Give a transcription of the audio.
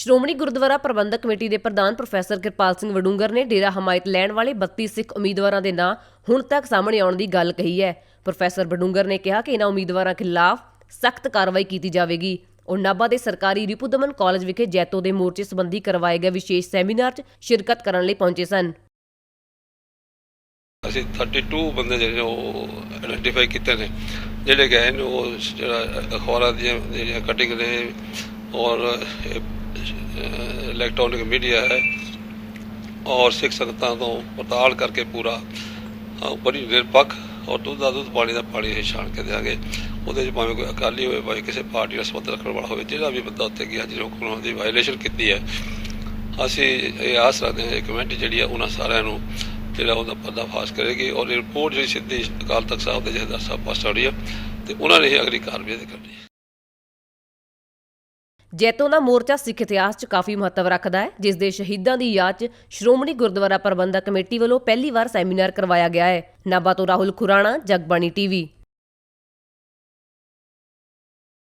ਸ਼੍ਰੋਮਣੀ ਗੁਰਦੁਆਰਾ ਪ੍ਰਬੰਧਕ committee ਦੇ ਪ੍ਰਧਾਨ professor Kirpal Singh ਵਡੂੰਗਰ ਨੇ ਡੇਰਾ ਹਮਾਇਤ ਲੈਣ ਵਾਲੇ 32 ਸਿੱਖ ਉਮੀਦਵਾਰਾਂ ਦੇ ਨਾਂ ਹੁਣ ਤੱਕ ਸਾਹਮਣੇ ਆਉਣ ਦੀ ਗੱਲ ਕਹੀ ਹੈ। ਪ੍ਰੋਫੈਸਰ ਵਡੂੰਗਰ ਨੇ ਕਿਹਾ ਕਿ ਇਹਨਾਂ ਉਮੀਦਵਾਰਾਂ ਖਿਲਾਫ ਸਖਤ ਕਾਰਵਾਈ ਕੀਤੀ ਜਾਵੇਗੀ। ਉਹ ਨਾਭਾ ਦੇ ਸਰਕਾਰੀ ਰਿਪੁਦਮਨ ਕਾਲਜ ਵਿਖੇ ਜੈਤੋ ਦੇ ਮੋਰਚੇ ਸੰਬੰਧੀ ਕਰਵਾਏ ਗਏ ਵਿਸ਼ੇਸ਼ ਸੈਮੀਨਾਰ 'ਚ ਸ਼ਿਰਕਤ ਕਰਨ ਲਈ ਪਹੁੰਚੇ ਸਨ। ਅਸੀਂ 32 ਬੰਦੇ ਜਿਹੜੇ ਨੇ, ਉਹ ਆਇਡੈਂਟੀਫਾਈ ਕੀਤੇ ਨੇ। ਜਿਹੜੇ ਗਏ ਨੇ, ਉਹ ਜਿਹੜਾ ਅਖਬਾਰਾਂ ਦੀਆਂ ਜਿਹੜੀਆਂ ਕਟਿੰਗ ਨੇ ਔਰ ਇਲੈਕਟ੍ਰੋਨਿਕ ਮੀਡੀਆ ਹੈ ਔਰ ਸਿੱਖ ਸੰਗਤਾਂ ਤੋਂ ਪੜਤਾਲ ਕਰਕੇ ਪੂਰਾ ਅ, ਬੜੀ ਨਿਰਪੱਖ ਔਰ ਦੁੱਧ ਦਾ ਦੁੱਧ ਪਾਣੀ ਦਾ ਪਾਣੀ ਇਹ ਛਾਣ ਕੇ ਦਿਆਂਗੇ। ਉਹਦੇ 'ਚ ਭਾਵੇਂ ਕੋਈ ਅਕਾਲੀ ਹੋਵੇ ਭਾਵੇਂ ਕਿਸੇ ਪਾਰਟੀ ਨਾਲ ਸੰਬੰਧ ਰੱਖਣ ਵਾਲਾ ਹੋਵੇ ਜਿਹੜਾ ਵੀ ਬੰਦਾ ਉੱਤੇ ਗਿਆ ਜਿਹਨੇ ਹੁਕਮਾਂ ਦੀ ਵਾਇਲੇਸ਼ਨ ਕੀਤੀ ਹੈ ਅਸੀਂ ਇਹ ਆਸ ਰੱਖਦੇ ਹਾਂ ਇਹ ਕਮੇਟੀ ਜਿਹੜੀ ਹੈ ਉਹਨਾਂ ਸਾਰਿਆਂ ਨੂੰ ਜਿਹੜਾ ਉਹਦਾ ਪਰਦਾਫਾਸ਼ ਕਰੇਗੀ ਔਰ ਇਹ ਰਿਪੋਰਟ ਜਿਹੜੀ ਸਿੱਧੀ ਅਕਾਲ ਤਖਤ ਸਾਹਿਬ ਦੇ ਜਥੇਦਾਰ ਸਾਹਿਬ ਪਾਸ ਆਉਣੀ ਹੈ ਤੇ ਉਹਨਾਂ ਨੇ ਇਹ ਅਗਲੀ ਕਾਰਵਾਈ ਕਰਨੀ ਹੈ। ਜੈਤੋ ਦਾ ਮੋਰਚਾ ਸਿੱਖ ਇਤਿਹਾਸ 'ਚ ਕਾਫੀ ਮਹੱਤਵ ਰੱਖਦਾ ਹੈ, ਜਿਸ ਦੇ ਸ਼ਹੀਦਾਂ ਦੀ ਯਾਦ 'ਚ ਸ਼੍ਰੋਮਣੀ ਗੁਰਦੁਆਰਾ ਪ੍ਰਬੰਧਕ ਕਮੇਟੀ ਵੱਲੋਂ ਪਹਿਲੀ ਵਾਰ ਸੈਮੀਨਾਰ ਕਰਵਾਇਆ ਗਿਆ ਹੈ। ਨਾਭਾ ਤੋਂ ਰਾਹੁਲ ਖੁਰਾਣਾ, ਜਗਬਾਣੀ ਟੀਵੀ।